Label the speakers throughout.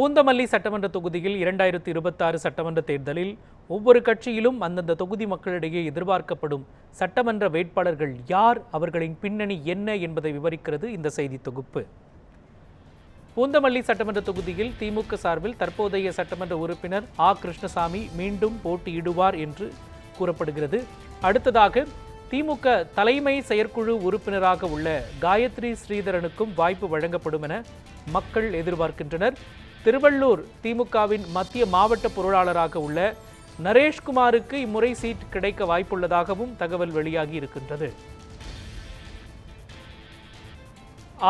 Speaker 1: பூந்தமல்லி சட்டமன்ற தொகுதியில் இரண்டாயிரத்தி இருபத்தாறு சட்டமன்ற தேர்தலில் ஒவ்வொரு கட்சியிலும் அந்தந்த தொகுதி மக்களிடையே எதிர்பார்க்கப்படும் சட்டமன்ற வேட்பாளர்கள் யார் அவர்களின் பின்னணி என்ன என்பதை விவரிக்கிறது இந்த செய்தி தொகுப்பு. பூந்தமல்லி சட்டமன்ற தொகுதியில் திமுக சார்பில் தற்போதைய சட்டமன்ற உறுப்பினர் ஆ. கிருஷ்ணசாமி மீண்டும் போட்டியிடுவார் என்று கூறப்படுகிறது. அடுத்ததாக திமுக தலைமை செயற்குழு உறுப்பினராக உள்ள காயத்ரி ஸ்ரீதரனுக்கும் வாய்ப்பு வழங்கப்படும் என மக்கள் எதிர்பார்க்கின்றனர். திருவள்ளூர் திமுகவின் மத்திய மாவட்ட பொருளாளராக உள்ள நரேஷ்குமாருக்கு இம்முறை சீட் கிடைக்க வாய்ப்புள்ளதாகவும் தகவல் வெளியாகி இருக்கின்றது.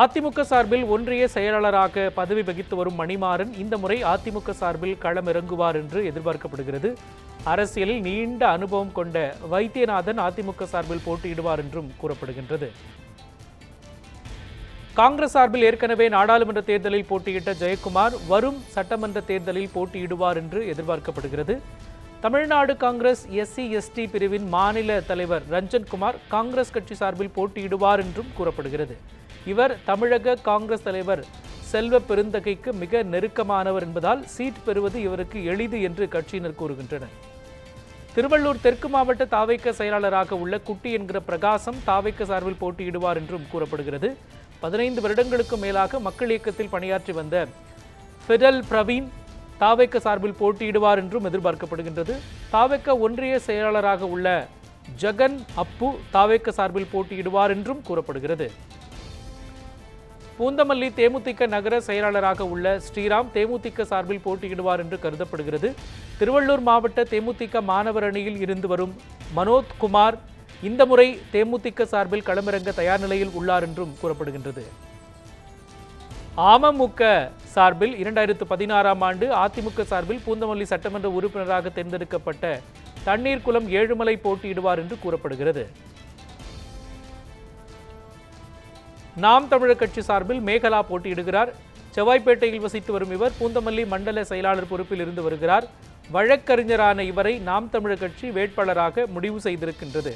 Speaker 1: அதிமுக சார்பில் ஒன்றிய செயலாளராக பதவி வகித்து வரும் மணிமாறன் இந்த முறை அதிமுக சார்பில் களமிறங்குவார் என்று எதிர்பார்க்கப்படுகிறது. அரசியலில் நீண்ட அனுபவம் கொண்ட வைத்தியநாதன் அதிமுக சார்பில் போட்டியிடுவார் என்றும் கூறப்படுகின்றது. காங்கிரஸ் சார்பில் ஏற்கனவே நாடாளுமன்ற தேர்தலில் போட்டியிட்ட ஜெயக்குமார் வரும் சட்டமன்ற தேர்தலில் போட்டியிடுவார் என்று எதிர்பார்க்கப்படுகிறது. தமிழ்நாடு காங்கிரஸ் எஸ்சி எஸ்டி பிரிவின் மாநில தலைவர் ரஞ்சன்குமார் காங்கிரஸ் கட்சி சார்பில் போட்டியிடுவார் என்றும் கூறப்படுகிறது. இவர் தமிழக காங்கிரஸ் தலைவர் செல்வ பெருந்தகைக்கு மிக நெருக்கமானவர் என்பதால் சீட் பெறுவது இவருக்கு எளிது என்று கட்சியினர் கூறுகின்றனர். திருவள்ளூர் தெற்கு மாவட்ட தாவைக்க செயலாளராக உள்ள குட்டி என்கிற பிரகாசம் தாவைக்க சார்பில் போட்டியிடுவார் என்றும் கூறப்படுகிறது. பதினைந்து வருடங்களுக்கு மேலாக மக்கள் இயக்கத்தில் பணியாற்றி வந்த ஃபெடல் பிரவீன் தாவைக்க சார்பில் போட்டியிடுவார் என்றும் எதிர்பார்க்கப்படுகின்றது. தாவைக்க ஒன்றிய செயலாளராக உள்ள ஜகன் அப்பு தாவைக்க சார்பில் போட்டியிடுவார் என்றும் கூறப்படுகிறது. பூந்தமல்லி தேமுதிக நகர செயலாளராக உள்ள ஸ்ரீராம் தேமுதிக சார்பில் போட்டியிடுவார் என்று கருதப்படுகிறது. திருவள்ளூர் மாவட்ட தேமுதிக மாணவர் அணியில் இருந்து வரும் மனோத் குமார் இந்த முறை தேமுதிக சார்பில் களமிறங்க தயார் நிலையில் உள்ளார் என்றும் கூறப்படுகின்றது. அமமுக சார்பில் இரண்டாயிரத்து பதினாறாம் ஆண்டு அதிமுக சார்பில் பூந்தமல்லி சட்டமன்ற உறுப்பினராக தேர்ந்தெடுக்கப்பட்ட தண்ணீர் குளம் ஏழுமலை போட்டியிடுவார் என்று கூறப்படுகிறது. நாம் தமிழர் கட்சி சார்பில் மேகலா போட்டியிடுகிறார். செவ்வாய்ப்பேட்டையில் வசித்து வரும் இவர் பூந்தமல்லி மண்டல செயலாளர் பொறுப்பில் இருந்து வருகிறார். வழக்கறிஞரான இவரை நாம் தமிழர் கட்சி வேட்பாளராக முடிவு செய்திருக்கின்றது.